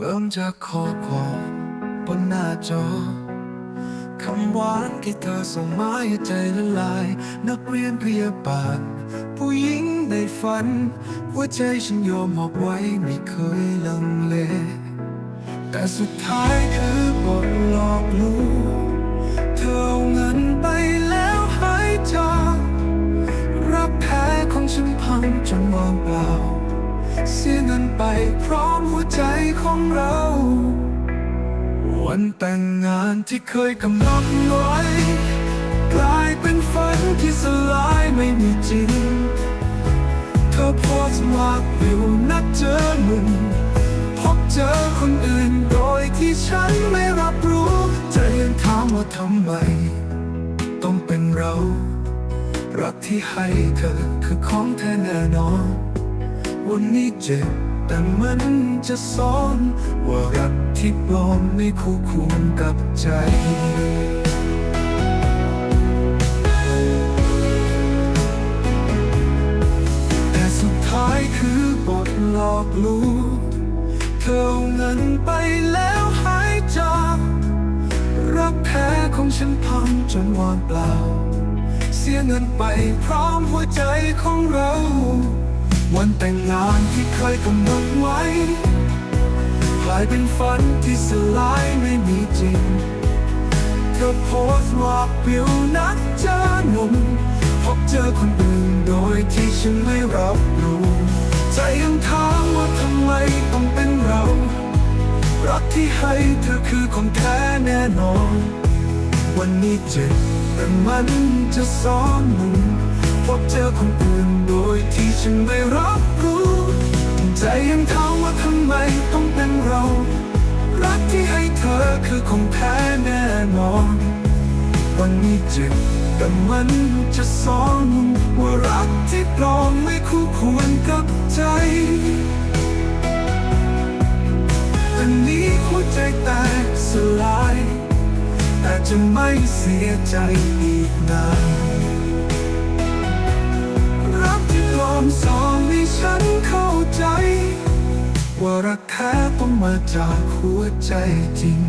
เริ่มจากข้อความบนหน้าจอ คำหวานที่เธอส่งมาให้ใจละลาย นักเรียนพยาบาลผู้หญิงในฝันหัวใจฉันยอมมอบไว้ไม่เคยลังเล แต่สุดท้ายคือบทหลอกลวงเธอเอาเงินไปแล้วหายจากรักแท้ของฉันพังจนว่างเปล่า สียเงินไป พร้อมหัวใจของเรา วันแต่งงานที่เคยกำหนดไว้ กลายเป็นฝันที่สลายไม่มีจริง เธอโพสต์ว่าวิวนัดเจอมึงพบเจอคนอื่นโดยที่ฉันไม่รับรู้ใจยังถามว่าทำไม ต้องเป็นเรา รักที่ให้เธอคือของแท้แน่นอน วันนี้เจ็บแต่มันจะสอนว่ารักที่ปลอมไม่คู่ควรกับใจแต่สุดท้ายคือบทหลอกลวงเธอเอาเงินไปแล้วหายจากรักแท้ของฉันพังจนวางเปล่า เสียเงินไปพร้อมหัวใจของเรา วันแต่งงานที่เคยกำหนดไว้กลายเป็นฝันที่สลายไม่มีจริงเธอโพสต์ว่าปิวนัดเจอหนุ่มพบเจอคนอื่นโดยที่ฉันไม่รับรู้ใจยังถามว่าทำไมต้องเป็นเรา รักที่ให้เธอคือของแท้แน่นอน วันนี้เจ็บแต่มันจะสอนมึงพบเจอคนอื่นโดยที่ฉันไม่รับรู้ ใจยังถามว่าทำไมต้องเป็นเรา รักที่ให้เธอคือของแท้แน่นอน วันนี้เจ็บแต่มันจะสอนมึงว่ารักที่ปลอมไม่คู่ควรกับใจอันนี้หัวใจแตกสลาย แต่จะไม่เสียใจอีกนาน รักที่ปลอมสอนให้ฉันเข้าใจ ว่ารักแท้ต้องมาจากหัวใจจริง